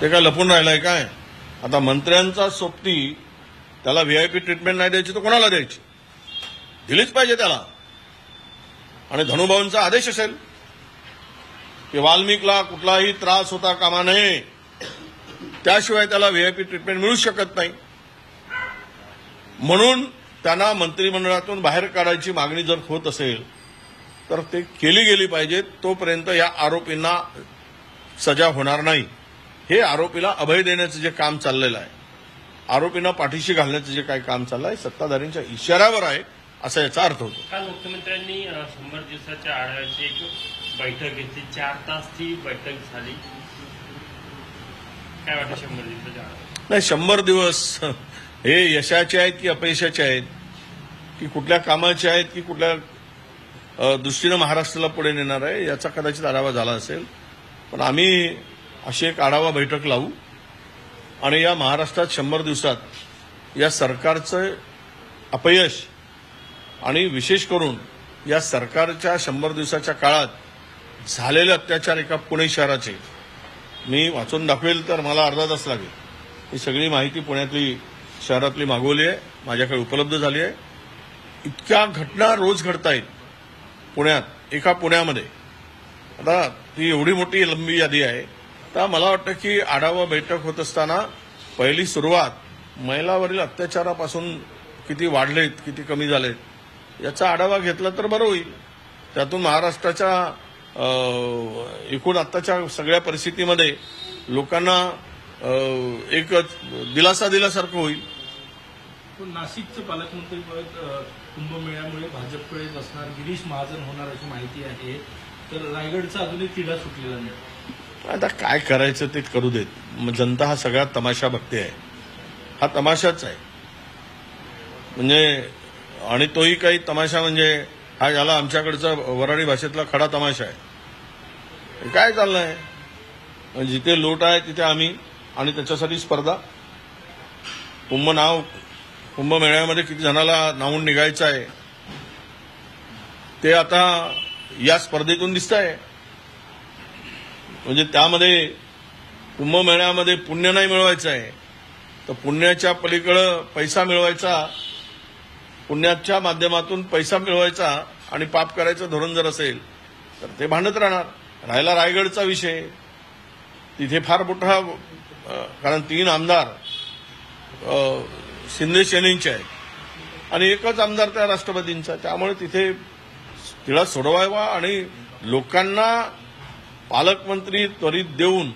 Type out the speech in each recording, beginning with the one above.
ते काय लपून राहिलंय काय? आता मंत्र्यांचा सोबती त्याला व्हीआयपी ट्रीटमेंट नाही द्यायची तर कोणाला द्यायची? दिलीच पाहिजे त्याला. आणि धनुभाऊंचा आदेश असेल की वाल्मिकला कुठलाही त्रास होता कामा नये. त्याशिवाय त्याला व्हीआयपी ट्रीटमेंट मिळू शकत नाही. म्हणून त्यांना मंत्रिमंडळातून बाहेर काढायची मागणी जर होत असेल तर ते केली गेली पाहिजे तोपर्यंत या आरोपींना सजा होणार नाही. हे आरोपीला अभय देण्याचं जे काम चाललेलं आहे आरोपींना पाठीशी घालण्याचं जे काही काम चाललं आहे सत्ताधाऱ्यांच्या इशाऱ्यावर आहे असा याचा अर्थ होतो. काल मुख्यमंत्र्यांनी शंभर दिवसाच्या आढाव्याची एक बैठक घेतली. चार तास ती बैठक झाली. काय वाटतं शंभर दिवसाच्या आढाव्यात? नाही शंभर दिवस हे यशाचे आहेत की अपयशाचे आहेत? की कुठल्या कामाचे आहेत की कुठल्या दृष्टीनं महाराष्ट्राला पुढे नेणार आहे? याचा कदाचित आढावा झाला असेल. पण आम्ही अशी एक आढावा बैठक लावू. आणि या महाराष्ट्रात शंभर दिवसात या सरकारचं अपयश आणि विशेष करून या सरकारच्या शंभर दिवसाच्या काळात झालेले अत्याचार एका पुणे शहराचे मी वाचून दाखवेल तर मला अर्धा तास लागेल. ही सगळी माहिती पुण्यातली शहरातली मागवली आहे माझ्याकडे उपलब्ध झाली आहे. इतक्या घटना रोज घडतायत पुण्यात एका पुण्यामध्ये. आता ही एवढी मोठी लंबी यादी आहे तर मला वाटतं की आढावा बैठक होत असताना पहिली सुरुवात महिलावरील अत्याचारापासून किती वाढलेत किती कमी झालेत याचा आढावा घेतला तर बरं होईल. त्यातून महाराष्ट्राच्या एकूण आत्ताच्या सगळ्या परिस्थितीमध्ये लोकांना एक दिलासा दिल्यासारखं होईल. पण नाशिकचं पालकमंत्री पद कुंभमेळ्यामुळे भाजपकडेच असणार गिरीश महाजन होणार अशी माहिती आहे. तर रायगडचा अजूनही तिढा सुटलेला नाही. आता काय करायचं ते करू देत. मग जनता हा सगळा तमाशा बघते आहे. हा तमाशाच आहे. म्हणजे आणि तोही काही तमाशा म्हणजे हा याला आमच्याकडचा वराडी भाषेतला खडा तमाशा आहे. काय चाललंय? म्हणजे जिथे लोट आहे तिथे आम्ही आणि त्याच्यासाठी स्पर्धा. कुंभ नाव कुंभमेळ्यामध्ये किती जणाला नावून निघायचं आहे. ते आता या स्पर्धेतून दिसत आहे म्हणजे त्यामध्ये कुंभमेळ्यामध्ये पुण्य नाही मिळवायचं आहे. तर पुण्याच्या पलीकडं पैसा मिळवायचा पुण्याच्या माध्यमातून पैसा मिळवायचा आणि पाप करायचं धोरण जर असेल तर ते भांडत राहणार. राहिला रायगडचा विषय तिथे फार मोठा कारण तीन आमदार शिंदे सेनेंचे आहेत. आणि एकच आमदार त्या राष्ट्रपतींचा त्यामुळे तिथे तिला सोडवावा आणि लोकांना पालकमंत्री त्वरित देऊन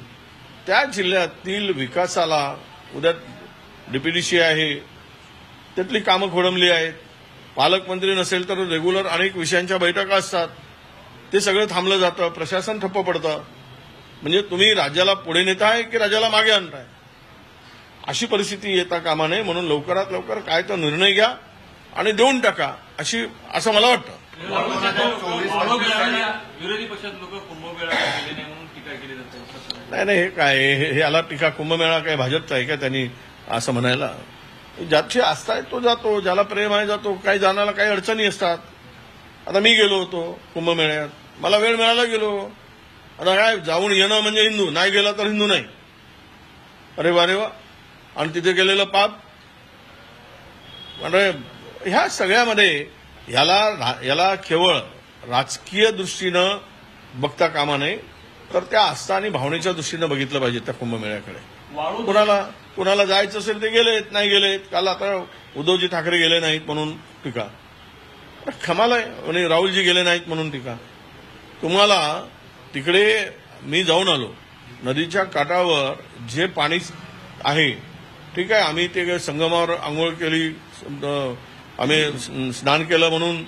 त्या जिल्ह्यातील विकासाला उद्या डीपीडीसी आहे त्यातली कामं खोडंबली आहेत. पालकमंत्री नसेल तर रेग्युलर अनेक विषयांच्या बैठका असतात. ते सगळं थांबलं जातं प्रशासन ठप्प पडतं. म्हणजे तुम्ही राज्याला पुढे नेताय की राज्याला मागे आणताय? अशी परिस्थिती येता कामा नये म्हणून लवकरात लवकर काय तर निर्णय घ्या आणि देऊन टाका अशी असं मला वाटतं. विरोधी पक्षात लोक कुंभमेळा गेले नाही म्हणून टीका केली जाते नाही नाही हे काय हे याला टीका कुंभमेळा काय भाजपचा आहे का त्यांनी असं म्हणायला? ज्याची आस्था आहे तो जातो ज्याला प्रेम आहे जातो काही जाण्याला काही अडचणी असतात. आता मी गेलो होतो कुंभमेळ्यात. मला वेळ मिळाला गेलो. आता काय जाऊन येणं म्हणजे हिंदू नाही गेला तर हिंदू नाही. अरे वा रे वा. आणि तिथे गेलेलं पाप. म्हणजे ह्या सगळ्यामध्ये याला याला केवळ राजकीय दृष्टीनं बघता कामा नये तर त्या आस्था आणि भावनेच्या दृष्टीनं बघितलं पाहिजे त्या कुंभमेळ्याकडे. कुणाला कुणाला जायचं असेल ते गेलेत नाही गेलेत काल आता उद्धवजी ठाकरे गेले नाहीत म्हणून टीका. कमाल आहे आणि राहुलजी गेले नाहीत म्हणून टीका. तुम्हाला तिकडे मी जाऊन आलो. नदीच्या काठावर जे पाणी आहे ठीक आहे आम्ही ते संगमावर आंघोळ केली आम्ही स्नान केलं म्हणून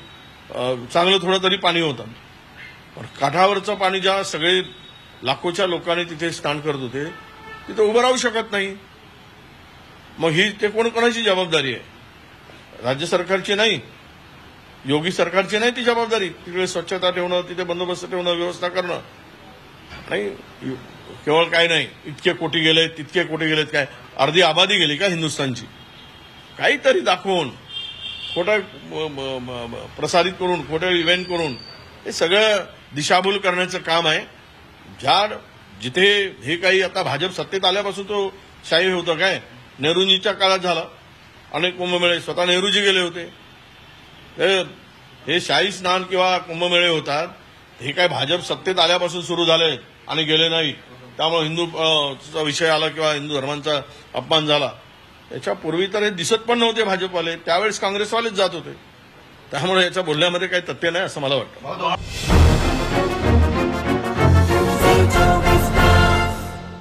चांगलं थोडं तरी पाणी होतं. पण काठावरचं पाणी ज्या सगळे लाखोच्या लोकांनी तिथे स्नान करत होते तिथे उभं राहू शकत नाही. मग ही ते कोण कोणाची जबाबदारी आहे? राज्य सरकारची नाही. योगी सरकारची नाही ती जबाबदारी. तिकडे स्वच्छता ठेवणं तिथे बंदोबस्त ठेवणं व्यवस्था करणं. नाही केवळ काय नाही. इतके कोटी गेलेत तितके कोटी गेलेत काय? अर्धी आबादी गेली का हिंदुस्थानची? काहीतरी दाखवून खोटं म- म- प्रसारित करून खोटं इव्हेंट करून हे सगळं दिशाभूल करण्याचं काम आहे. ज्या जिथे हे काही आता भाजप सत्तेत आल्यापासून तो शाही होतं काय? नेहरूजीच्या काळात झाला. अनेक कुंभमेळे स्वतः नेहरूजी गेले होते. हे- हे शाही स्नान किंवा कुंभमेळे होतात हे काय भाजप सत्तेत आल्यापासून सुरू झाले आणि गेले नाही. त्यामुळे हिंदू चा विषय आला किंवा हिंदू धर्मांचा अपमान झाला. त्याच्यापूर्वी तर हे दिसत पण नव्हते भाजपवाले. त्यावेळेस काँग्रेसवालेच जात होते. त्यामुळे याच्या बोलण्यामध्ये काही तथ्य नाही असं मला वाटतं.